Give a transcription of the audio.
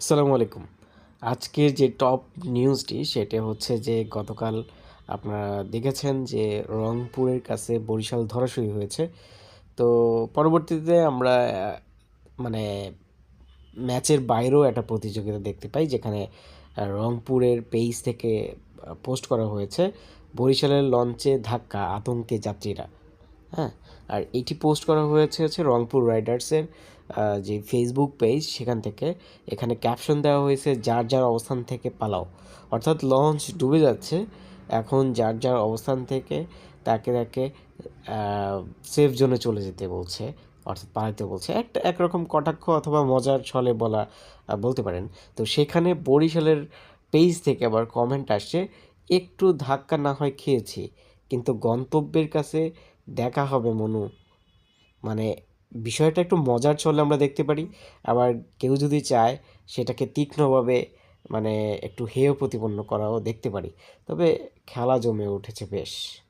আসসালামু আলাইকুম। আজকের যে টপ নিউজটি সেটা হচ্ছে যে গতকাল আপনারা দেখেছেন যে রংপুরের কাছে বরিশাল ধরাশয়ী হয়েছে। তো পরবর্তীতে আমরা মানে ম্যাচের বাইরেও একটা প্রতিযোগিতা দেখতে পাই যেখানে রংপুরের পেজ থেকে পোস্ট করা হয়েছে। বরিশালের লঞ্চে ধাক্কা আতঙ্কে যাত্রীরা। হ্যাঁ আর এটি পোস্ট করা হয়েছে হচ্ছে রংপুর রাইডার্সের যে ফেসবুক পেজ সেখান থেকে। এখানে ক্যাপশন দেওয়া হয়েছে, যার যার অবস্থান থেকে পালাও। অর্থাৎ লঞ্চ ডুবে যাচ্ছে। এখন যার যার অবস্থান থেকে তাকে তাকে সেফ জোনে চলে যেতে বলছে, অর্থাৎ পালাতে বলছে। একটা একরকম কটাক্ষ অথবা মজার ছলে বলা বলতে পারেন। তো সেখানে বরিশালের পেজ থেকে আবার কমেন্ট আসছে, একটু ধাক্কা না হয় খেয়েছি, কিন্তু গন্তব্যের কাছে দেখা হবে, মনু। মানে বিষয়টা একটু মজার ছলে আমরা দেখতে পারি। আবার কেউ যদি চায়, সেটাকে তীক্ষ্ণভাবে মানে একটু হেয় প্রতিপন্ন করাও দেখতে পারি। তবে খেলা জমে উঠেছে বেশ।